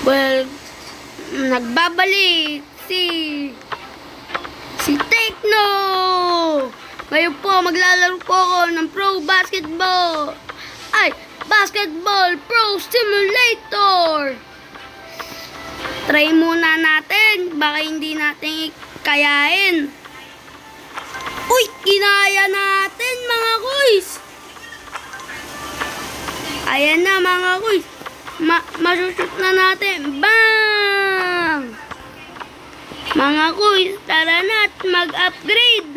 Well, nagbabalik si si Tekno. Ngayon po, maglalaro po ako ng Pro Basketball. Ay, Basketball Pro Simulator. Try muna natin. Baka hindi natin kayain. Uy, kinaya natin mga kuys. Ayan na mga kuys. Ma masushoot na natin. Bang! Mga kuys, tara na at mag-upgrade.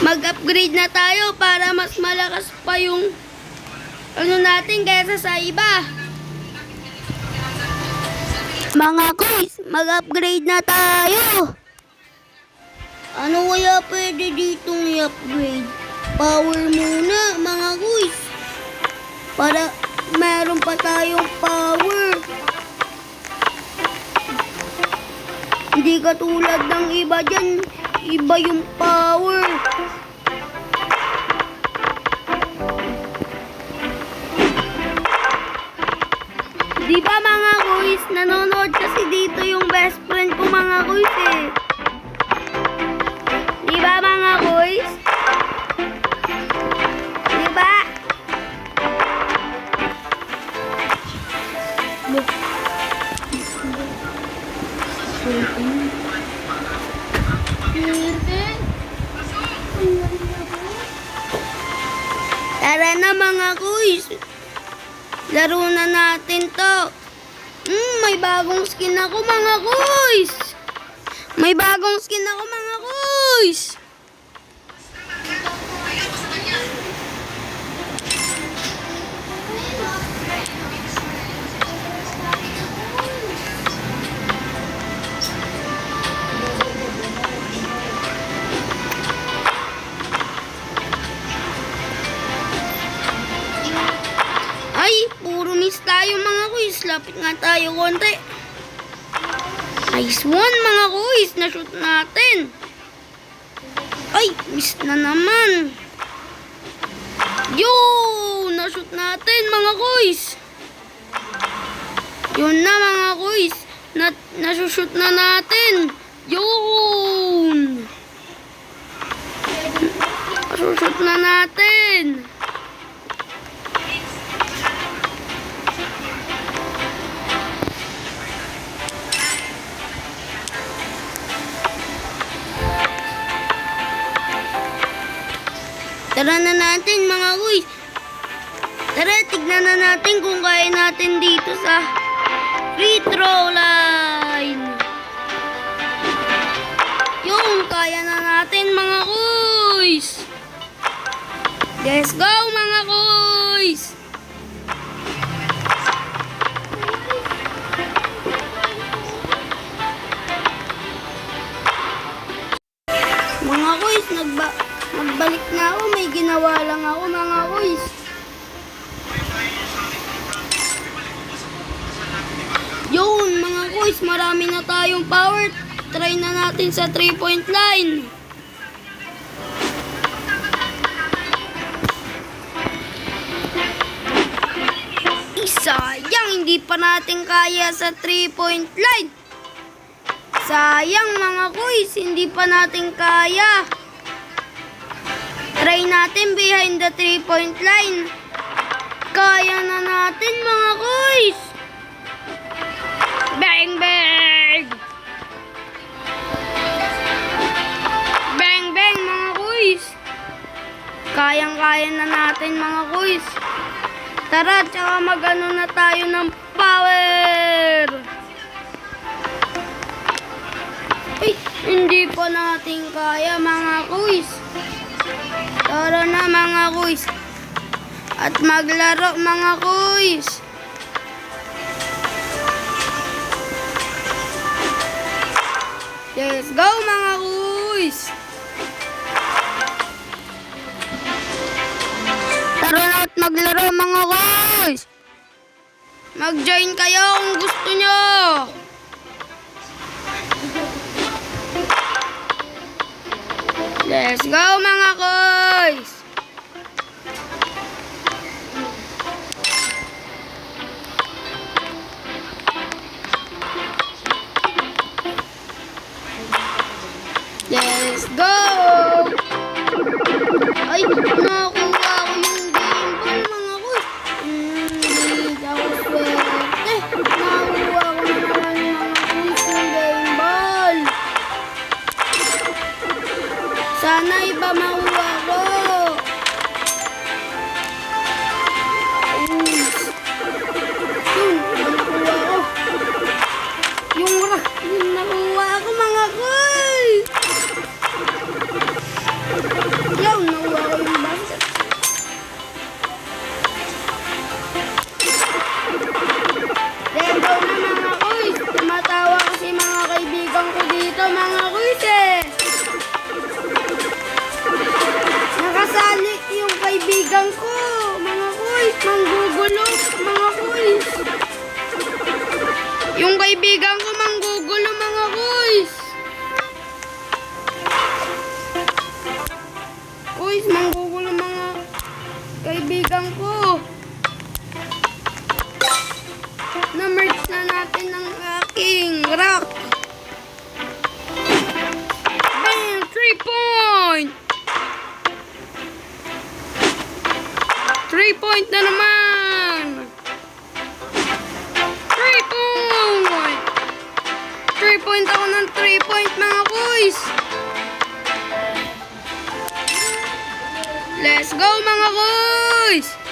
Mag-upgrade na tayo para mas malakas pa yung ano natin kaysa sa iba. Mga kuys, mag-upgrade na tayo. Ano kaya pwede ditong i-upgrade? Power muna, mga kuys. Para meron pa tayong power. Hindi katulad ng iba dyan. Iba yung power. Tara na mga kuys. Laro na natin to. Hmm, may bagong skin ako mga kuys. May bagong skin ako mga kuys. Nga tayo konti. Nice one mga kuys. Na-shoot natin. Ay, miss na naman. Yo! Na-shoot natin mga kuys. Yun na mga kuys. Na nasushoot na natin. Yun! Nasushoot na natin. Tara na natin mga kuys. Tara, tignan na natin kung kaya natin dito sa free throw line. Yung kaya na natin mga kuys. Let's go ginawa lang ako mga kuys. Yun, mga kuys, marami na tayong power. Try na natin sa 3-point line. Eh, Sayang, hindi pa natin kaya sa 3-point line. Sayang mga kuys, hindi pa natin kaya. Try natin behind the 3-point line. Kaya na natin mga kuys. Bang bang! Bang bang mga kuys. Kayang-kaya na natin mga kuys. Tara, tsaka mag-ano na tayo ng power. Ay, hindi pa natin kaya mga kuys. Tara na mga kuys. At maglaro mga kuys. Let's go mga kuys. Tara na at maglaro mga kuys. Mag-join kayo kung gusto nyo. Let's go mga dois. Kaibigan ko, mga kuys. Manggugulo, mga kuys. Yung kaibigan ko manggugulo, mga kuys. Kuys, manggugulo point na naman! Three point! Three point ako ng three point mga kuys! Let's go mga kuys!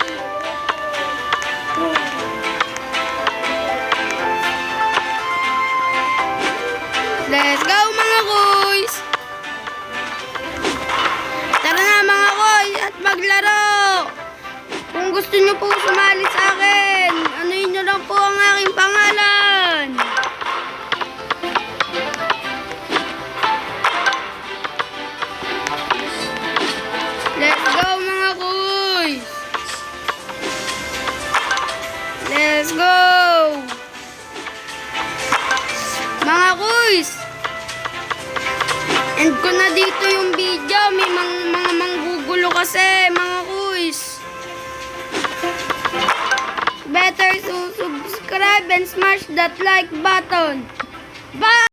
End ko na dito yung video. May mang, mga manggugulo kasi, mga kuys. Better to subscribe and smash that like button. Bye!